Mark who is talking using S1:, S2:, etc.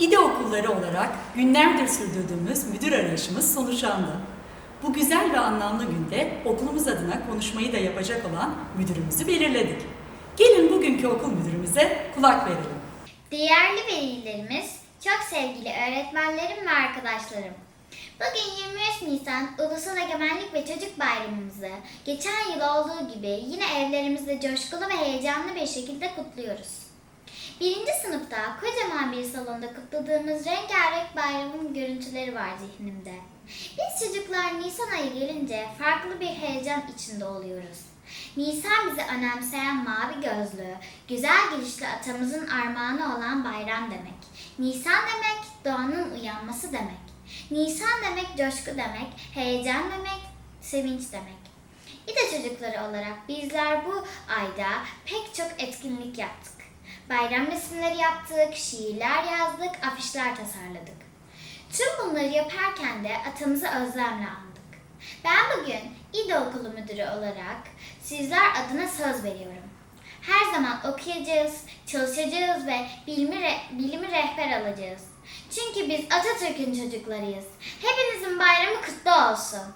S1: İde okulları olarak günlerdir sürdürdüğümüz müdür arayışımız sonuçlandı. Bu güzel ve anlamlı günde okulumuz adına konuşmayı da yapacak olan müdürümüzü belirledik. Gelin bugünkü okul müdürümüze kulak verelim.
S2: Değerli velilerimiz, çok sevgili öğretmenlerim ve arkadaşlarım. Bugün 23 Nisan Ulusal Egemenlik ve Çocuk Bayramımızı geçen yıl olduğu gibi yine evlerimizde coşkulu ve heyecanlı bir şekilde kutluyoruz. Birinci sınıfta kocaman bir salonda kutladığımız rengarenk bayramın görüntüleri var zihnimde. Biz çocuklar Nisan ayı gelince farklı bir heyecan içinde oluyoruz. Nisan bizi önemseyen mavi gözlü, güzel gülüşlü atamızın armağanı olan bayram demek. Nisan demek doğanın uyanması demek. Nisan demek coşku demek, heyecan demek, sevinç demek. İde çocukları olarak bizler bu ayda pek çok etkinlik yaptık. Bayram resimleri yaptık, şiirler yazdık, afişler tasarladık. Tüm bunları yaparken de atamızı özlemle andık. Ben bugün İD Okulu Müdürü olarak sizler adına söz veriyorum. Her zaman okuyacağız, çalışacağız ve bilimi, re- bilimi rehber alacağız. Çünkü biz Atatürk'ün çocuklarıyız. Hepinizin bayramı kutlu olsun.